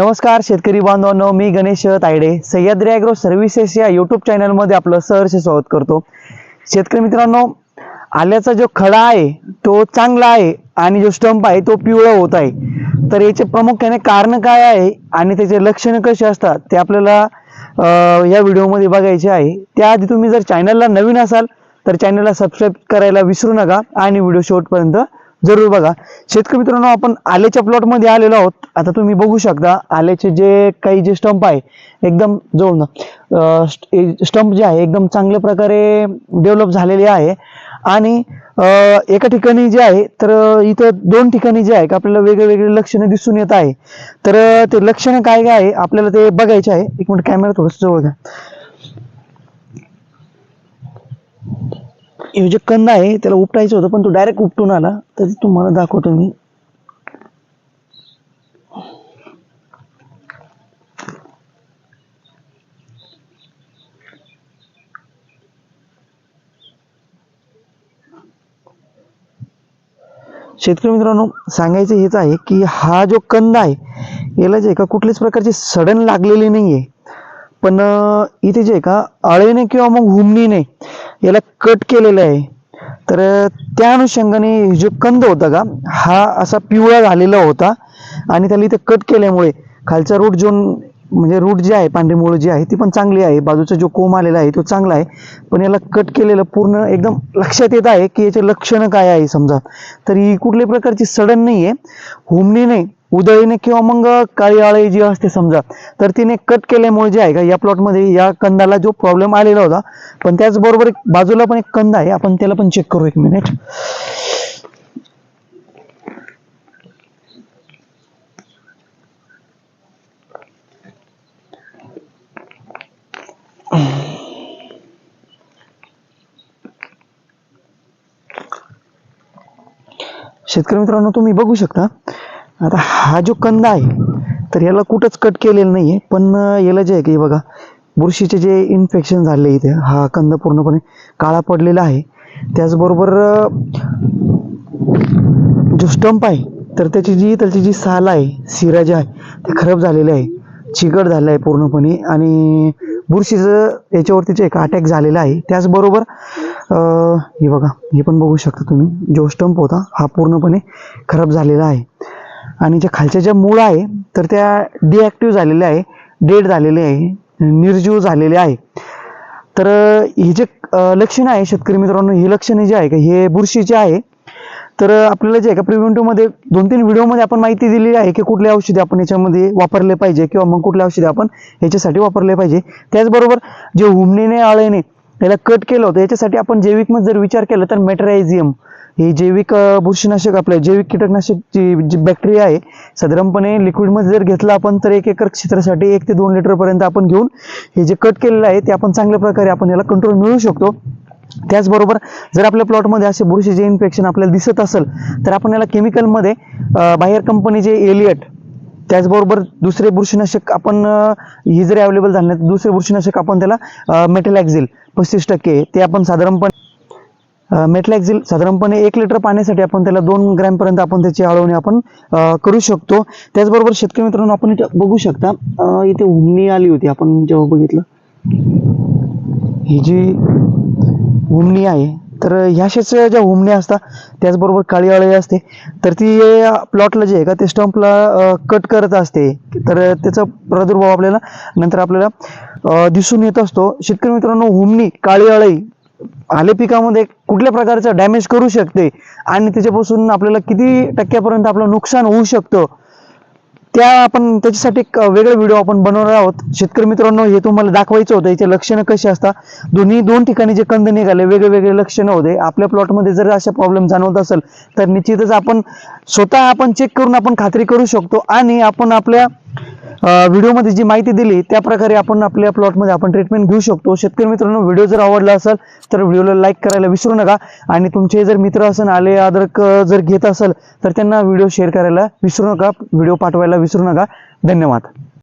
नमस्कार शेतकरी बांधवांनो मी गणेश तायडे सह्याद्री ॲग्रो सर्व्हिसेस या यूट्यूब चॅनलमध्ये आपलं सहर्ष स्वागत करतो. शेतकरी मित्रांनो आल्याचा जो खडा आहे तो चांगला आहे आणि जो स्टंप आहे तो पिवळा होत आहे. तर याचे प्रामुख्याने कारण काय आहे आणि त्याचे लक्षणं कसे असतात ते आपल्याला या व्हिडिओमध्ये बघायचे आहे. त्याआधी तुम्ही जर चॅनलला नवीन असाल तर चॅनलला सबस्क्राईब करायला विसरू नका आणि व्हिडिओ शेवटपर्यंत जरूर बघा. शेतकरी मित्रांनो आपण आल्याच्या प्लॉटमध्ये आलेलो आहोत. आता तुम्ही बघू शकता आल्याचे जे काही जे स्टंप आहे एकदम जवळ स्टंप जे आहे एकदम चांगल्या प्रकारे डेव्हलप झालेले आहे. आणि एका ठिकाणी जे आहे तर इथं दोन ठिकाणी जे आहे का आपल्याला वेगळे वेगळे लक्षणं दिसून येत आहे. तर ते लक्षणं काय काय आहे आपल्याला ते बघायचे आहे. एक मिनिट कॅमेरा थोडस जवळ घ्या. हे जे कंद आहे त्याला उपटायचं होतं पण तो डायरेक्ट उपटून आला. तर तुम्हाला दाखवतो मी. शेतकरी मित्रांनो सांगायचं हेच आहे की हा जो कंद आहे याला जे का कुठल्याच प्रकारची सडन लागलेली नाही आहे पण इथे जे आहे का आळेने किंवा मग हुमणीने याला कट केलेलं आहे. तर त्या अनुषंगाने जो कंद होता का हा असा पिवळा झालेला होता आणि त्याला इथे कट केल्यामुळे खालचा रूट जो म्हणजे रूट जे आहे पांढरी मुळं जी आहे ती पण चांगली आहे. बाजूचा जो कोंब आलेला आहे तो चांगला आहे. पण याला कट केलेलं पूर्ण एकदम लक्षात येत आहे की याचे लक्षणं काय आहे समजा. तर ही कुठल्याही प्रकारची सडन नाही आहे हुमणीने उदळीने किंवा मग काळी जी असते समजा तर तिने कट केल्यामुळे जे आहे का या प्लॉटमध्ये या कंदाला जो प्रॉब्लेम आलेला होता पण त्याचबरोबर एक बाजूला पण एक कंद आहे आपण त्याला पण चेक करू एक मिनिट शेतकरी मित्रांनो तुम्ही बघू शकता आता हा जो कंद आहे तर याला कुठंच कट केलेलं नाही आहे पण याला जे आहे की बघा बुरशीचे जे इन्फेक्शन झाले इथे हा कंद पूर्णपणे काळा पडलेला आहे. त्याचबरोबर जो स्टंप आहे तर त्याची जी त्याची जी साल आहे सिरा जे आहे ते खराब झालेले आहे. चिकट झालं आहे पूर्णपणे. आणि बुरशीचं याच्यावरती जे एक अटॅक झालेला आहे त्याचबरोबर हे बघा हे पण बघू शकता तुम्ही जो स्टंप होता हा पूर्णपणे खराब झालेला आहे. आणि ज्या खालच्या ज्या मूळ आहे तर त्या डिॲक्टिव्ह झालेल्या आहे डेड झालेले आहे निर्जीव झालेले आहे. तर हे जे लक्षण लक्षणं आहे शेतकरी मित्रांनो हे लक्षणे जे आहे का हे बुरशीचे आहे तर आपल्याला जे आहे का प्रिव्हेंटिव्ह दोन तीन व्हिडिओमध्ये आपण माहिती दिलेली आहे की कुठले औषधे आपण याच्यामध्ये वापरले पाहिजे किंवा मग कुठले औषधे आपण याच्यासाठी वापरले पाहिजे. त्याचबरोबर जे हुमणीने आळेने याला कट केलं होतं याच्यासाठी आपण जैविकमध्ये जर विचार केला तर मेट्रायझियम हे जैविक बुरशीनाशक आपले जैविक कीटकनाशक जी जी बॅक्टेरिया आहे साधारणपणे लिक्विडमध्ये जर घेतलं आपण तर एक एकर क्षेत्रासाठी एक ते दोन लिटरपर्यंत आपण घेऊन हे जे कट केलेलं आहे ते आपण चांगल्या प्रकारे आपण याला कंट्रोल मिळवू शकतो. त्याचबरोबर जर आपल्या प्लॉटमध्ये असे बुरशीचे इन्फेक्शन आपल्याला दिसत असेल तर आपण याला केमिकलमध्ये बाहेर कंपनीचे एलियट त्याचबरोबर दुसरे बुरशीनाशक आपण हे ही जरी अवेलेबल झाले नाही तर दुसरे बुरशीनाशक आपण त्याला मेटलॅक्झिल पस्तीस टक्के ते आपण साधारणपणे मेटलॅक्झिल साधारणपणे एक लिटर पाण्यासाठी आपण त्याला दोन ग्रॅमपर्यंत आपण त्याची आळवणी आपण करू शकतो. त्याचबरोबर शेतकरी मित्रांनो आपण इथे बघू शकता इथे हुमणी आली होती आपण जेव्हा बघितलं. ही जी हुमणी आहे तर ह्याशीच ज्या हुमण्या असतात त्याचबरोबर काळी अळी असते तर ती प्लॉटला जे आहे का ते स्टंपला कट करत असते. तर त्याचा प्रादुर्भाव आपल्याला नंतर आपल्याला दिसून येत असतो. शेतकरी मित्रांनो हुमणी काळी अळई आले पिकामध्ये कुठल्या प्रकारचं डॅमेज करू शकते आणि त्याच्यापासून आपल्याला किती टक्क्यापर्यंत आपलं नुकसान होऊ शकतं त्या आपण त्याच्यासाठी एक वेगळा व्हिडिओ आपण बनवणार आहोत. शेतकरी मित्रांनो हे तुम्हाला दाखवायचं होतं. याचे लक्षणं कशी असतात? दोन्ही दोन ठिकाणी जे कंद निघाले वेगळे वेगळे लक्षणं होते. आपल्या प्लॉटमध्ये जर अशा प्रॉब्लेम जाणवत असेल तर निश्चितच आपण स्वतः आपण चेक करून आपण खात्री करू शकतो आणि आपण आपल्या व्हिडिओमध्ये जी माहिती दिली त्या प्रकारे आपण आपल्या प्लॉटमध्ये आपण ट्रीटमेंट घेऊ शकतो. शेतकरी मित्रांनो व्हिडिओ जर आवडला असेल तर व्हिडिओला लाईक करायला विसरू नका. आणि तुमचे जर मित्र असेल आले अदरक जर घेत असेल तर त्यांना व्हिडिओ शेअर करायला विसरू नका. व्हिडिओ पाठवायला विसरू नका. धन्यवाद.